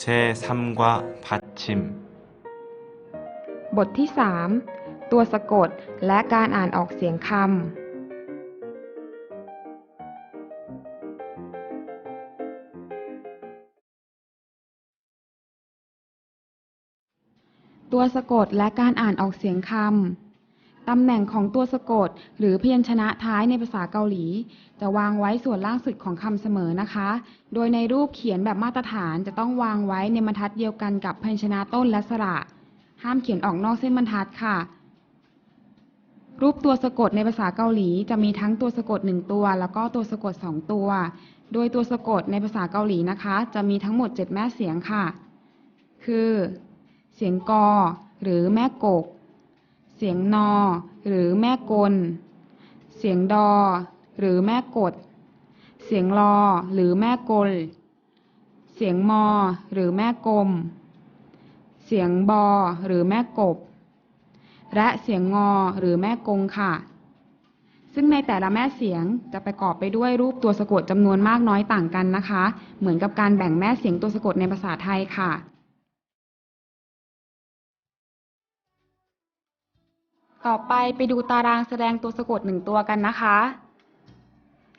제3과 받침 บทที่ 3 ตัวสะกดและการอ่านออกเสียงคำ ตัวสะกดและการอ่านออกเสียงคำ ตำแหน่งของตัวสะกด หรือพยัญชนะท้ายในภาษาเกาหลี จะวางไว้ส่วนล่างสุดของคำเสมอนะคะ โดยในรูปเขียนแบบมาตรฐานจะต้องวางไว้ในบรรทัดเดียวกันกับพยัญชนะต้นและสระ ห้ามเขียนออกนอกเส้นบรรทัดค่ะ รูปตัวสะกดในภาษาเกาหลี จะมีทั้งตัวสะกดหนึ่งตัว แล้วก็ตัวสะกดสองตัว โดยตัวสะกดในภาษาเกาหลีนะคะ จะมีทั้งหมด 7 แม่เสียงค่ะ คือ เสียงกอหรือแม่กก เสียงนอ หรือแม่กล เสียงดอ หรือแม่กด เสียงรอหรือแม่กล เสียงมอ หรือแม่กลม เสียงบอ หรือแม่กบ และเสียงงอ หรือแม่กงค่ะ ซึ่งในแต่ละแม่เสียงจะประกอบไปด้วยรูปตัวสะกดจำนวนมากน้อยต่างกันนะคะ เหมือนกับการแบ่งแม่เสียงตัวสะกดในภาษาไทยค่ะ ต่อไปไปดูตารางแสดงตัวสะกดหนึ่งตัวกันนะคะ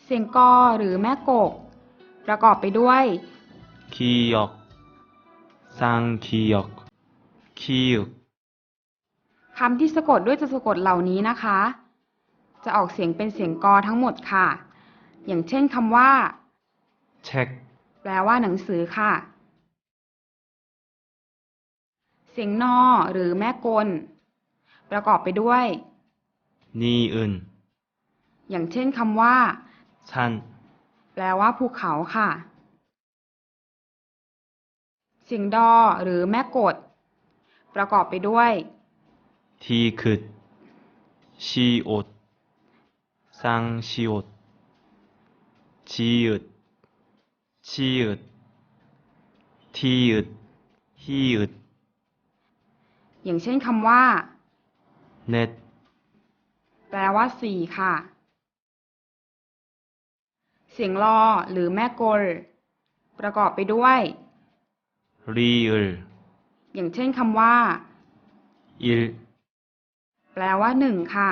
เสียงกอ หรือแม่กก ประกอบไปด้วย 기역 쌍기역 키읔 คำที่สะกดด้วยตัวสะกดเหล่านี้นะคะ จะออกเสียงเป็นเสียงกอทั้งหมดค่ะ อย่างเช่นคำว่า 책 แปลว่าหนังสือค่ะ เสียงนอ หรือแม่กล ประกอบไปด้วย 니은 อย่างเช่นคำว่า 산 แปลว่าภูเขาค่ะ เสียงดอ หรือแม่กด ประกอบไปด้วย 디귿 시옷 쌍시옷 지읒 치읒 티읒 히읒 อย่างเช่นคำว่า 넷 แปลว่าสี่ค่ะ เสียงรอ หรือแม่กล ประกอบไปด้วย 리을 อย่างเช่นคำว่า 일 แปลว่าหนึ่งค่ะ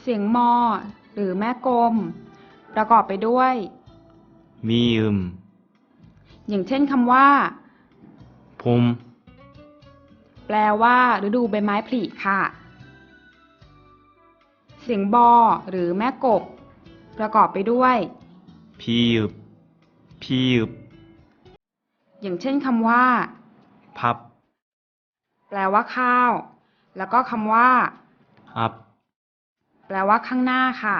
เสียงมอ หรือแม่กลม ประกอบไปด้วย 미음 อย่างเช่นคำว่า 봄 แปลว่าฤดูใบไม้ผลิค่ะ เสียงบอหรือแม่กบ ประกอบไปด้วย พีบ พีบ อย่างเช่นคำว่า พับ แปลว่าข้าว แล้วก็คำว่าอับ แปลว่าข้างหน้าค่ะ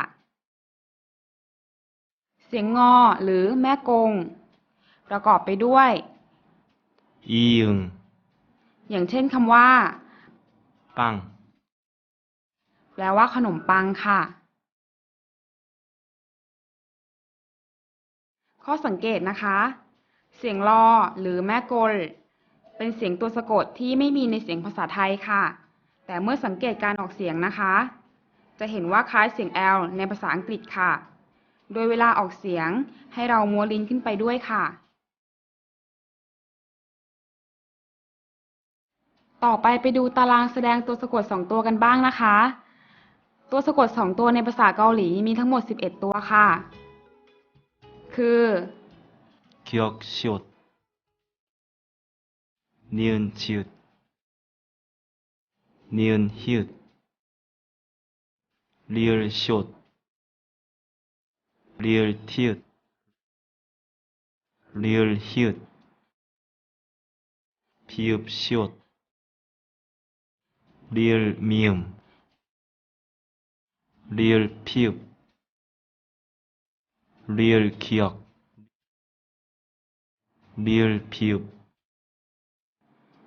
เสียงงอหรือแม่กง ประกอบไปด้วยอียง อย่างเช่นคำว่า빵แปลว่าขนมปังค่ะ ข้อสังเกตนะคะ เสียงรอหรือแม่กล เป็นเสียงตัวสะกดที่ไม่มีในเสียงภาษาไทยค่ะ แต่เมื่อสังเกตการออกเสียงนะคะ จะเห็นว่าคล้ายเสียง L ในภาษาอังกฤษค่ะ โดยเวลาออกเสียงให้เราม้วนลิ้นขึ้นไปด้วยค่ะ ต่อไปไปดูตารางแสดงตัวสะกดสองตัวกันบ้างนะคะ ตัวสะกดสองตัวในภาษาเกาหลีมีทั้งหมด 11 ตัวค่ะ คือ 기역 시옷 니은 지읒 니은 히읗 리을 시옷 리을 티읕 리을 히읗 비읍 시옷 real meal real pube real kiok real pube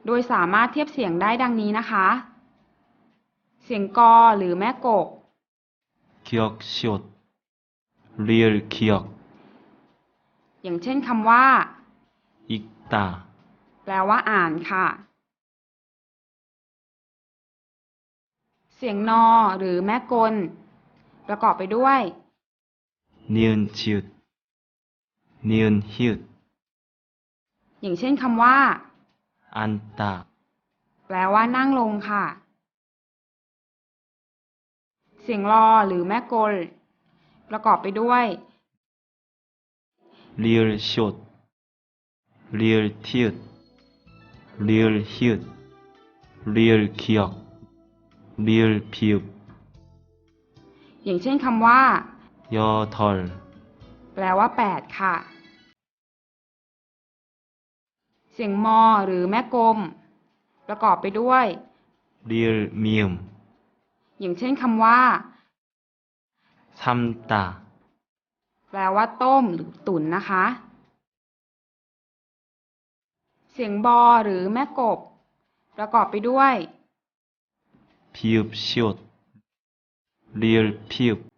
โดยสามารถเทียบเสียงได้ดังนี้นะคะ เสียงกอหรือแม่กก kiok shot real kiok อย่างเช่นคำว่า ikta แปลว่าอ่านค่ะ เสียงนอ หรือแม่กล ประกอบไปด้วย 니은 지읒 니은 히읗 อย่างเช่นคำว่า 앉다 แปลว่านั่งลงค่ะ เสียงรอหรือแม่กล ประกอบไปด้วย 리을 시옷 리을 티읕 리을 히읗 리을 기역 리을 비읍 อย่างเช่นคำว่า 여덜 แปลว่าแปดค่ะ เสียงมอหรือแม่กลม ประกอบไปด้วย 리을 미음 อย่างเช่นคำว่า 삶다 แปลว่าต้มหรือตุ๋นนะคะ เสียงบอหรือแม่กบ ประกอบไปด้วย 비읍 시옷 리을 피읍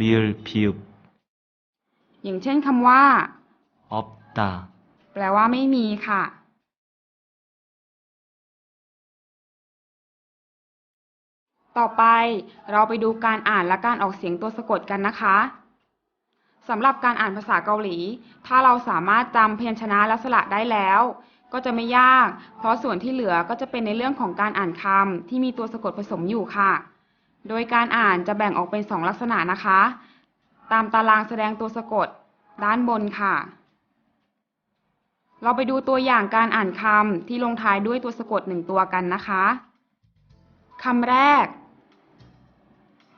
리을 비읍 อย่างเช่นคำว่า 없다 แปลว่าไม่มีค่ะ ต่อไปเราไปดูการอ่านและการออกเสียงตัวสะกดกันนะคะสำหรับการอ่านภาษาเกาหลี ถ้าเราสามารถจำพยัญชนะและสระได้แล้ว ก็จะไม่ยาก เพราะส่วนที่เหลือก็จะเป็นในเรื่องของการอ่านคำที่มีตัวสะกดผสมอยู่ค่ะ โดยการอ่านจะแบ่งออกเป็นสองลักษณะนะคะ ตามตารางแสดงตัวสะกดด้านบนค่ะ เราไปดูตัวอย่างการอ่านคำที่ลงท้ายด้วยตัวสะกดหนึ่งตัวกันนะคะคำแรก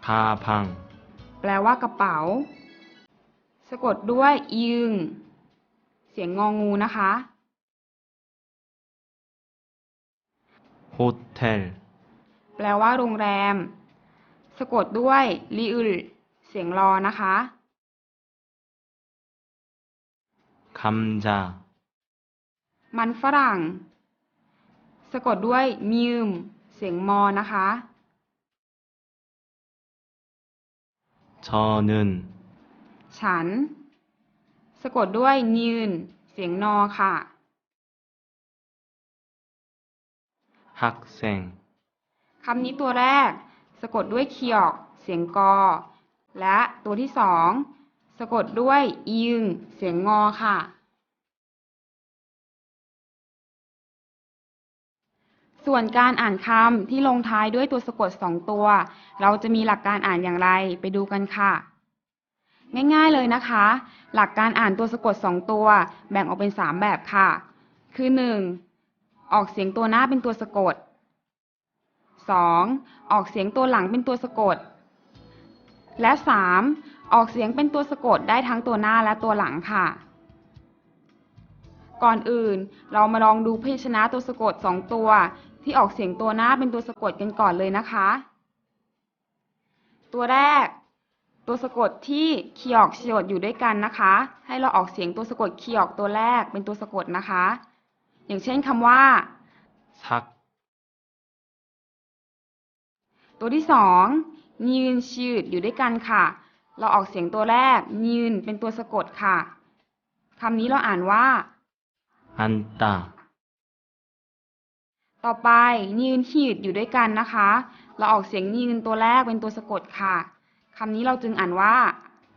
가방แปลว่ากระเป๋า สะกดด้วยยึง เสียงงองูนะคะ hotel แปลว่าโรงแรม สะกดด้วยลีอึลเสียงรอนะคะคำจามันฝรั่ง สะกดด้วยมิมเสียงมอนะคะชอนึนฉัน สะกดด้วยยืน เสียงนอค่ะ 학생 คำนี้ตัวแรก สะกดด้วยเคียกเสียงกอ และตัวที่สองสะกดด้วยอิงเสียงงอค่ะ ส่วนการอ่านคำที่ลงท้ายด้วยตัวสะกดสองตัว เราจะมีหลักการอ่านอย่างไรไปดูกันค่ะ ง่ายๆเลยนะคะ หลักการอ่านตัวสะกดสองตัว แบ่งออกเป็นสามแบบค่ะ คือหนึ่ง ออกเสียงตัวหน้าเป็นตัวสะกด 2. ออกเสียงตัวหลังเป็นตัวสะกด และ 3. ออกเสียงเป็นตัวสะกดได้ทั้งตัวหน้าและตัวหลังค่ะ ก่อนอื่นเรามาลองดูพยัญชนะตัวสะกด 2 ตัว ที่ออกเสียงตัวหน้าเป็นตัวสะกดกันก่อนเลยนะคะ ตัวแรก ตัวสะกดที่คีย์ออกฉียดอยู่ด้วยกันนะคะ ให้เราออกเสียงตัวสะกดคีย์ออกตัวแรกเป็นตัวสะกดนะคะ อย่างเช่นคำว่า ซัก ตัวที่สองยืนชืดอยู่ด้วยกันค่ะ เราออกเสียงตัวแรกยืนเป็นตัวสะกดค่ะคำนี้เราอ่านว่า อันตา ต่อไปยืนขีดอยู่ด้วยกันนะคะ เราออกเสียงยืนตัวแรกเป็นตัวสะกดค่ะคำนี้เราจึงอ่านว่า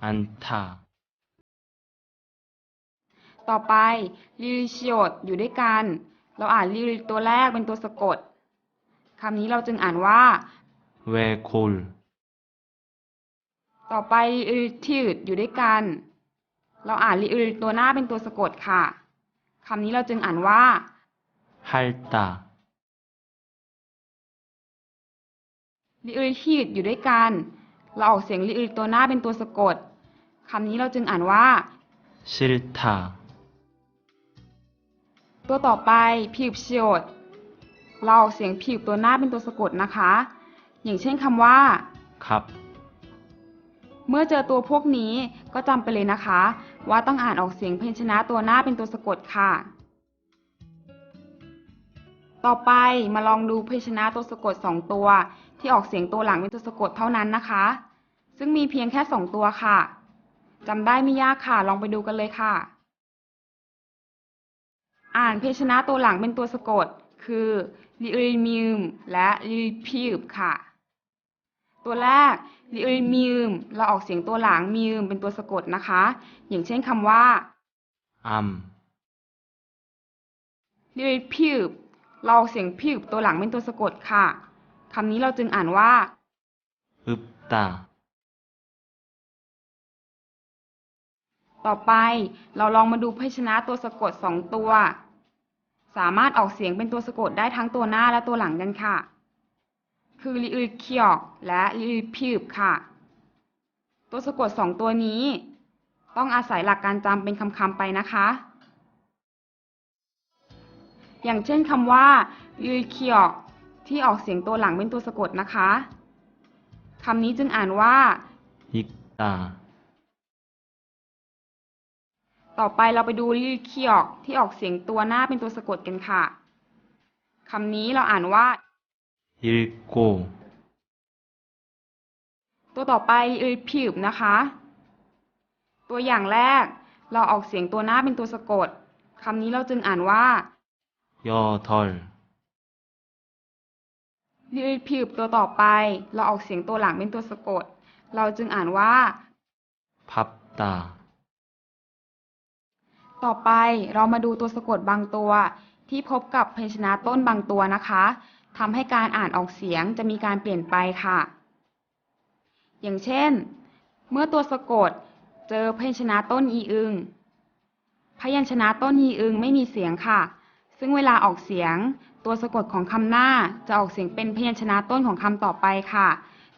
อันตา ต่อไปลิลิชยโอตอยู่ด้วยกัน เราอ่านลิลิตัวแรกเป็นตัวสะกดคำนี้เราจึงอ่านว่าเวโคลต่อไปลิริทิดอยู่ด้วยกัน เราอ่านลิริตัวหน้าเป็นตัวสะกดค่ะคำนี้เราจึงอ่านว่าฮัลตาลิริทิดอยู่ด้วยกัน เราออกเสียงลิริตัวหน้าเป็นตัวสะกดคำนี้เราจึงอ่านว่าชิลตา ตัวต่อไปผิวเฉียดเราออกเสียงผิวตัวหน้าเป็นตัวสะกดนะคะ อย่างเช่นคำว่า갑เมื่อเจอตัวพวกนี้ก็จำไปเลยนะคะ ว่าต้องอ่านออกเสียงพยัญชนะตัวหน้าเป็นตัวสะกดค่ะ ต่อไปมาลองดูพยัญชนะตัวสะกดสองตัว ที่ออกเสียงตัวหลังเป็นตัวสะกดเท่านั้นนะคะ ซึ่งมีเพียงแค่สองตัวค่ะจำได้ไม่ยากค่ะ ลองไปดูกันเลยค่ะ อ่านเพชนะตัวหลังเป็นตัวสะกด คือลิมิมและลิพิบค่ะ ตัวแรกลิมิมเราออกเสียงตัวหลังมิมเป็นตัวสะกดนะคะ อย่างเช่นคำว่าอัมลิพิบเราออกเสียงพิบตัวหลังเป็นตัวสะกดค่ะคำนี้เราจึงอ่านว่าอึบตา ต่อไปเราลองมาดูพยัญชนะตัวสะกดสองตัว สามารถออกเสียงเป็นตัวสะกดได้ทั้งตัวหน้าและตัวหลังกันค่ะ คือลิอึเคียกและลิอึพิบค่ะ ตัวสะกดสองตัวนี้ ต้องอาศัยหลักการจำเป็นคำๆไปนะคะ อย่างเช่นคำว่าลิอึเคียกที่ออกเสียงตัวหลังเป็นตัวสะกดนะคะคำนี้จึงอ่านว่า읽 다, ต่ ต่อไปเราไปดูคียอกที่ออกเสียงตัวหน้าเป็นตัวสะกดกันค่ะ คำนี้เราอ่านว่าอิโกตัวต่อไปอิผิบนะคะ ตัวอย่างแรก เราออกเสียงตัวหน้าเป็นตัวสะกด คำนี้เราจึงอ่านว่ายอทอลลิผิบตัวต่อไป เราออกเสียงตัวหลังเป็นตัวสะกด เราจึงอ่านว่าพับตา ต่อไปเรามาดูตัวสะกดบางตัว ที่พบกับพยัญชนะต้นบางตัวนะคะทำให้การอ่านออกเสียงจะมีการเปลี่ยนไปค่ะ อย่างเช่น เมื่อตัวสะกดเจอพยัญชนะต้นอีอึง พยัญชนะต้นอีอึงไม่มีเสียงค่ะ ซึ่งเวลาออกเสียง ตัวสะกดของคำหน้าจะออกเสียงเป็นพยัญชนะต้นของคำต่อไปค่ะ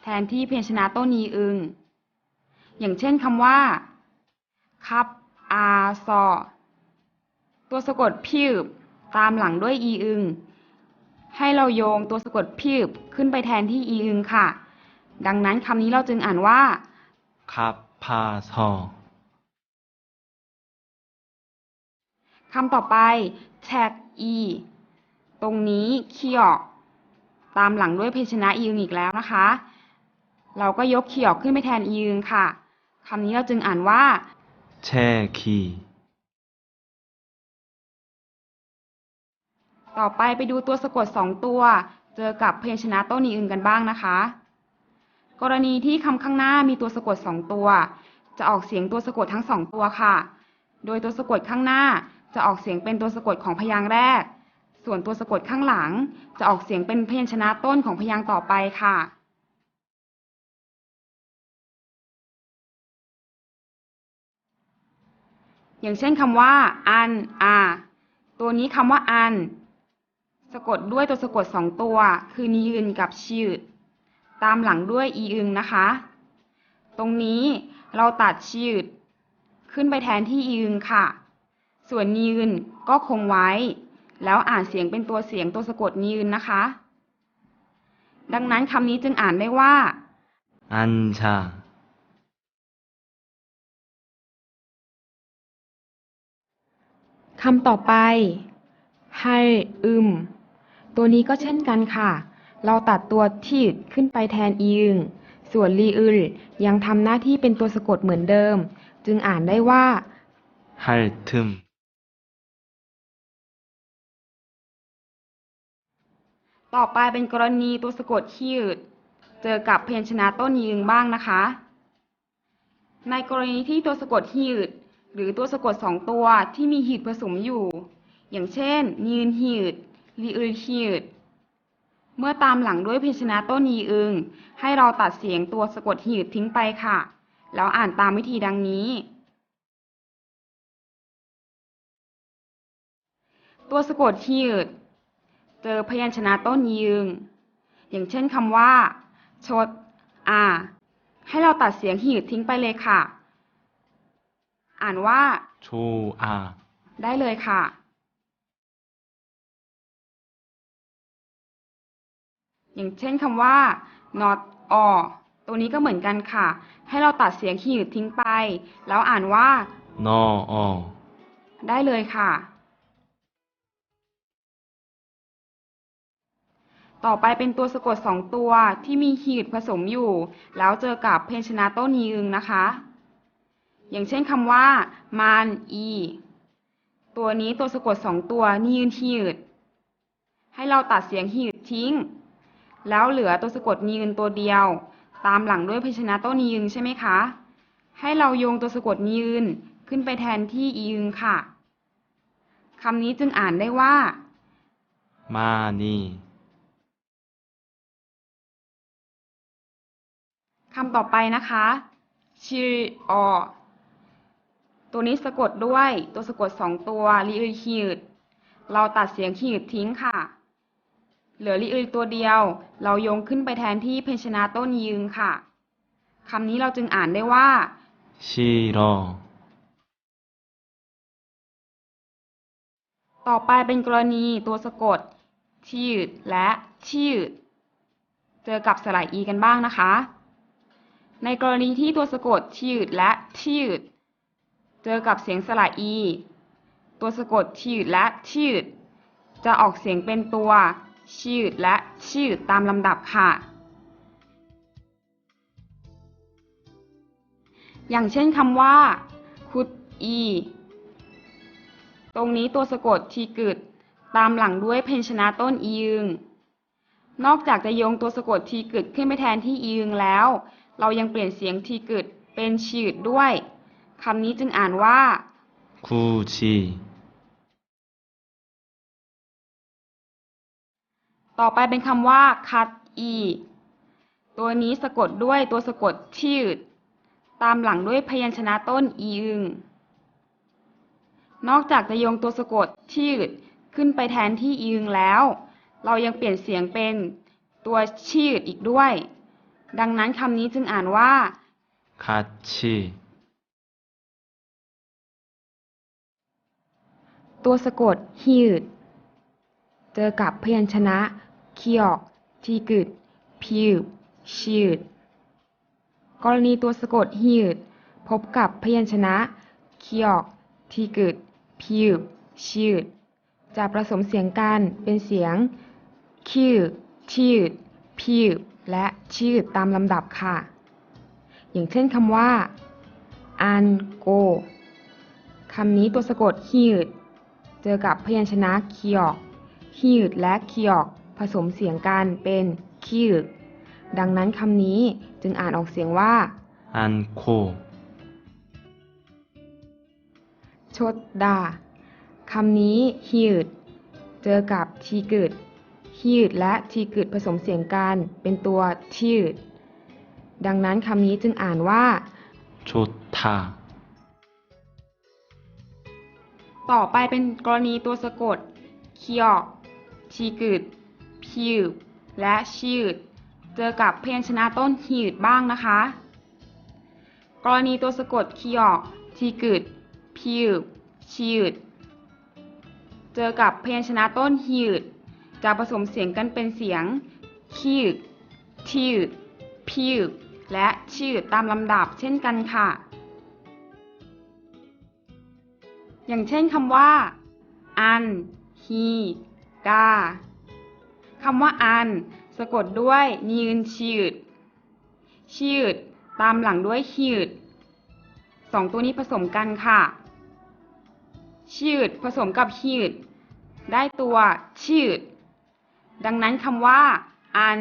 แทนที่พยัญชนะต้นอีอึง อย่างเช่นคำว่า คับอาซอ ตัวสะกดพิบตามหลังด้วยอีอึง ให้เราโยงตัวสะกดพิบขึ้นไปแทนที่อีอึงค่ะ ดังนั้นคำนี้เราจึงอ่านว่าคับพาซอคำต่อไปแท็กอีตรงนี้เคียอกตามหลังด้วยเพชนะอีอึงอีกแล้วนะคะ เราก็ยกเคียอกขึ้นไปแทนอีอึงค่ะคำนี้เราจึงอ่านว่าแช่คี ต่อไปไปดูตัวสะกดสองตัว เจอกับพยัญชนะต้นอีอึงกันบ้างนะคะ กรณีที่คำข้างหน้ามีตัวสะกดสองตัว จะออกเสียงตัวสะกดทั้งสองตัวค่ะ โดยตัวสะกดข้างหน้าจะออกเสียงเป็นตัวสะกดของพยางค์แรก ส่วนตัวสะกดข้างหลัง จะออกเสียงเป็นพยัญชนะต้นของพยางค์ต่อไปค่ะอย่างเช่นคำว่า อันอาตัวนี้คำว่า อัน สะกดด้วยตัวสะกดสองตัว คือนียืนกับชืดตามหลังด้วยอีอึงนะคะ ตรงนี้เราตัดชืดขึ้นไปแทนที่อีอึงค่ะ ส่วนนียืนก็คงไว้ แล้วอ่านเสียงเป็นตัวเสียงตัวสะกดนียืนนะคะ ดังนั้นคำนี้จึงอ่านได้ว่า앉 아, คำต่อไป ให้ อึม ตัวนี้ก็เช่นกันค่ะ เราตัดตัวที่ขึ้นไปแทนอีอึงส่วนลีอึลยังทำหน้าที่เป็นตัวสะกดเหมือนเดิม จึงอ่านได้ว่า핥 음, ต่อไปเป็นกรณีตัวสะกดที่ยืดเจอกับพยัญชนะต้นยืงบ้างนะคะ ในกรณีที่ตัวสะกดที่ยืดหรือตัวสะกดสองตัวที่มีหีดผสมอยู่ อย่างเช่นยืนหีด ลีอึลหีดเมื่อตามหลังด้วยพยัญชนะต้นยีอึง ให้เราตัดเสียงตัวสะกดหีดทิ้งไปค่ะ แล้วอ่านตามวิธีดังนี้ ตัวสะกดหีดเจอพยัญชนะต้นยืงอย่างเช่นคำว่า ชด อ่า ให้เราตัดเสียงหีดทิ้งไปเลยค่ะ อ่านว่า조 아, ได้เลยค่ะ อย่างเช่นคำว่า not or ตัวนี้ก็เหมือนกันค่ะ ให้เราตัดเสียงหีดทิ้งไป แล้วอ่านว่า너 어, ได้เลยค่ะ ต่อไปเป็นตัวสะกดสองตัวที่มีหีดผสมอยู่ แล้วเจอกับพยัญชนะต้นยีอึงนะคะ อย่างเช่นคำว่ามานอีตัวนี้ตัวสะกดสองตัวนี่ยืนหีดให้เราตัดเสียงหีดทิ้ง แล้วเหลือตัวสะกดยืนตัวเดียว ตามหลังด้วยพยัญชนะต้นยืนใช่ไหมคะ ให้เราโยงตัวสะกดยืนขึ้นไปแทนที่ยืนค่ะคำนี้จึงอ่านได้ว่า มานีคำต่อไปนะคะชื่ออตัวนี้สะกดด้วยตัวสะกดสองตัวลิอึขีดเราตัดเสียงขีดทิ้งค่ะ เหลือลิอึตัวเดียว เราโยงขึ้นไปแทนที่เพญชนะต้นยืนค่ะคำนี้เราจึงอ่านได้ว่า싫어ต่อไปเป็นกรณีตัวสะกดที่ยืดและที่ยืดเจอกับสระอีกันบ้างนะคะ ในกรณีที่ตัวสะกดที่ยืดและที่ยืดเจอกับเสียงสระอี ตัวสะกดที่ยืดและที่ยืดจะออกเสียงเป็นตัว ที่ยืดและที่ยืดตามลำดับค่ะ อย่างเช่นคำว่าคุดอี ตรงนี้ตัวสะกดทีกึดตามหลังด้วยเพญชนะต้นอียึง นอกจากจะโยงตัวสะกดทีกึดขึ้นไปแทนที่อียึงแล้ว เรายังเปลี่ยนเสียงทีกึดเป็นฉีดด้วย คำนี้จึงอ่านว่า굳이 ต่อไปเป็นคำว่าคัดอีตัวนี้สะกดด้วยตัวสะกดที่ยืด ตามหลังด้วยพยัญชนะต้นอีอึง นอกจากจะโยงตัวสะกดที่ยืดขึ้นไปแทนที่อีอึงแล้ว เรายังเปลี่ยนเสียงเป็นตัวชีดอีกด้วย ดังนั้นคำนี้จึงอ่านว่า같이ตัวสะกดฮีด เจอกับพยัญชนะเคียกทีกึด พิวชีดกรณีตัวสะกดฮีดพบกับพยัญชนะเคียกทีกึด พิวชีดจะผสมเสียงกันเป็นเสียง คิวชีดพิวและชีดตามลำดับค่ะ อย่างเช่นคำว่า อันโก คำนี้ตัวสะกดฮีดเจอกับพยัญชนะ คียอก คิวดและคิอกผสมเสียงกันเป็นคิวดดังนั้นคำนี้จึงอ่านออกเสียงว่าอันโคชดดาคำนี้ฮิดเจอกับทีกึดฮิดและทีกึดผสมเสียงกันเป็นตัวทิดดังนั้นคำนี้จึงอ่านว่าชดทาต่อไปเป็นกรณีตัวสะกด เคีอก ทีกึดพิวและชีดเจอกับพยัญชนะต้นฮีดบ้างนะคะ กรณีตัวสะกดคียอกทีกึดพิวชีดเจอกับพยัญชนะต้นฮีดจะผสมเสียงกันเป็นเสียงคีดทีดพิวและชีดตามลำดับเช่นกันค่ะ อย่างเช่นคำว่า อันฮี กาคำว่าอัน สะกดด้วยยืนชีดชีดตามหลังด้วยชีดสองตัวนี้ผสมกันค่ะชีดผสมกับชีดได้ตัวชีดดังนั้นคำว่า อัน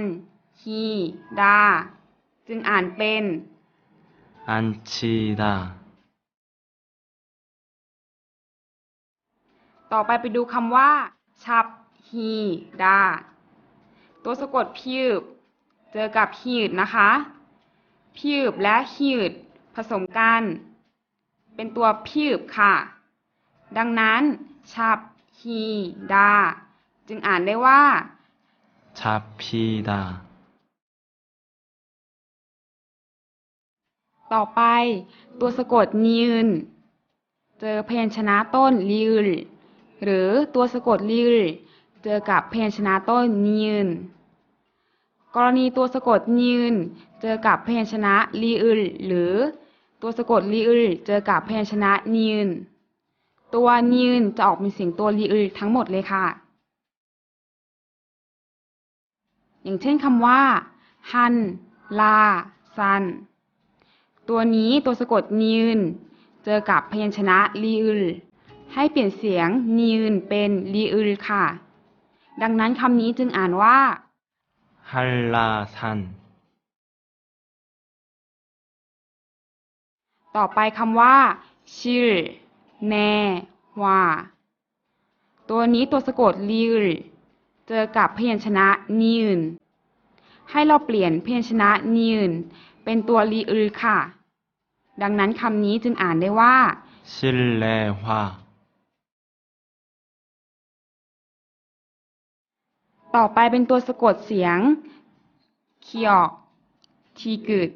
ฮีดา จึงอ่านเป็น อันชีดา ต่อไปไปดูคำว่า ฉับ ฮีดาตัวสะกดพิบเจอกับฮืดนะคะพิบและฮืดผสมกัน เป็นตัวพิบค่ะ ดังนั้นชับฮีดาจึงอ่านได้ว่าชับฮีดาต่อไปตัวสะกดนิยืนเจอพยัญชนะต้นลิลหรือตัวสะกดลิล เจอกับพยัญชนะต้นยืน กรณีตัวสะกดยืน เจอกับพยัญชนะลิลหรือ ตัวสะกดลิลเจอกับพยัญชนะยืน ตัวยืนจะออกเป็นเสียงตัวลิลทั้งหมดเลยค่ะ อย่างเช่นคำว่า ฮัน ลา ซัน ตัวนี้ตัวสะกดยืน เจอกับพยัญชนะลีอึลให้เปลี่ยนเสียงยืนเป็นลีอึลค่ะ ดังนั้นคำนี้จึงอ่านว่าฮัลลาซัน ต่อไปคำว่า ชิลแนวาตัวนี้ตัวสะกดลิรเจอกับพยัญชนะนิยนให้เราเปลี่ยนพยัญชนะนิยนเป็นตัวลีอือค่ะ ดังนั้นคำนี้จึงอ่านได้ว่า ชิลเลวา ต่อไปเป็นตัวสะกดเสียงเคียกทีกึด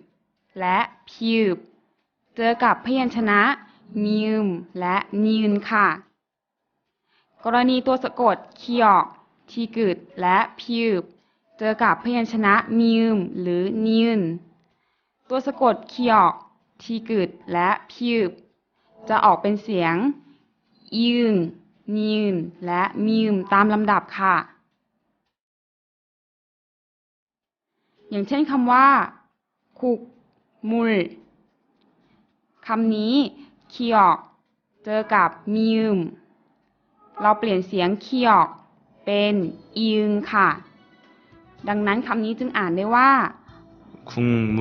และพิบเจอกับพยัญชนะมิมและนีนค่ะ กรณีตัวสะกดเคียกทีกึดและพิบเจอกับพยัญชนะมิมหรือนีนตัวสะกดเคียกทีกึดและพิบจะออกเป็นเสียงยืนนีนและมิมตามลำดับค่ะ อย่างเช่นคำว่าคุกมุลคำนี้เคียกเจอกับมิมเราเปลี่ยนเสียงเคียกเป็นอิงค่ะ ดังนั้นคำนี้จึงอ่านได้ว่า국물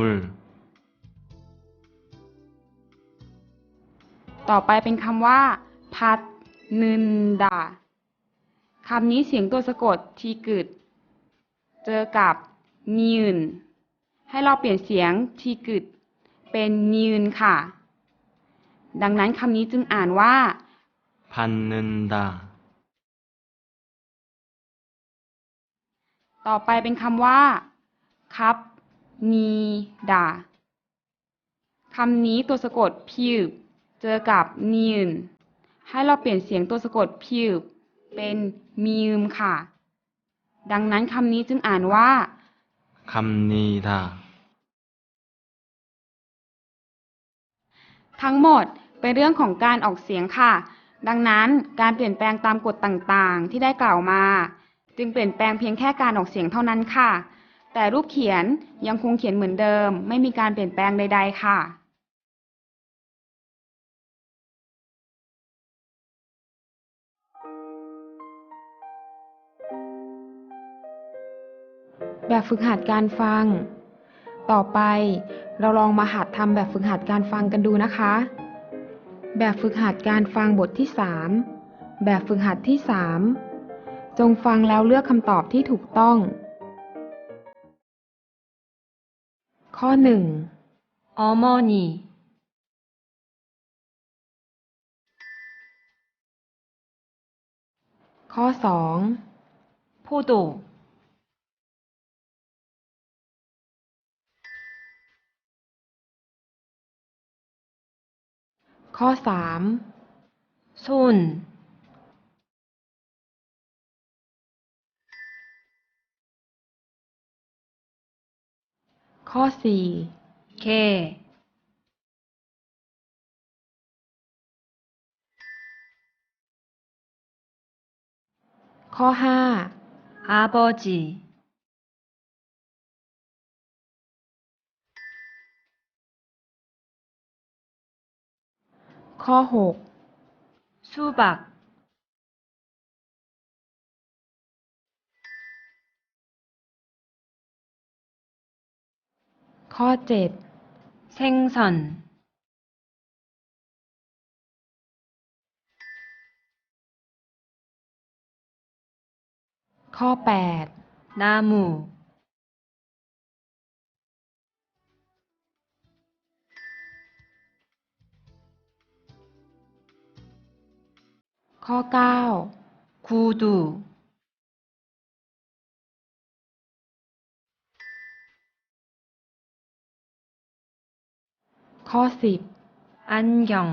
ต่อไปเป็นคำว่า พัดนึนดาคำนี้เสียงตัวสะกดทีกึด เจอกับ นินให้เราเปลี่ยนเสียงทีกึดเป็นนินค่ะ ดังนั้นคำนี้จึงอ่านว่าพันนึนดาต่อไปเป็นคำว่า ครับนีดาคำนี้ตัวสะกดพิบเจอกับนินให้เราเปลี่ยนเสียงตัวสะกดพิบเป็นมีมค่ะ ดังนั้นคำนี้จึงอ่านว่า 갑니다 ทั้งหมดเป็นเรื่องของการออกเสียงค่ะ ดังนั้นการเปลี่ยนแปลงตามกฎต่างๆ ที่ได้กล่าวมา จึงเปลี่ยนแปลงเพียงแค่การออกเสียงเท่านั้นค่ะ แต่รูปเขียนยังคงเขียนเหมือนเดิม ไม่มีการเปลี่ยนแปลงใด ๆ ค่ะ แบบฝึกหัดการฟัง ต่อไปเราลองมาหัดทำแบบฝึกหัดการฟังกันดูนะคะ แบบฝึกหัดการฟังบทที่ 3 แบบฝึกหัดที่ 3 จงฟังแล้วเลือกคำตอบที่ถูกต้อง ข้อ 1อโมนีข้อ 2ผู้ดู ข้อสามซุนข้อสี่เคข้อห้าอาโบจี ข้อหกซูบักข้อเจ็ดเงสันข้อแปดนามู ข้อเก้าคูดูข้อสิบอันยอง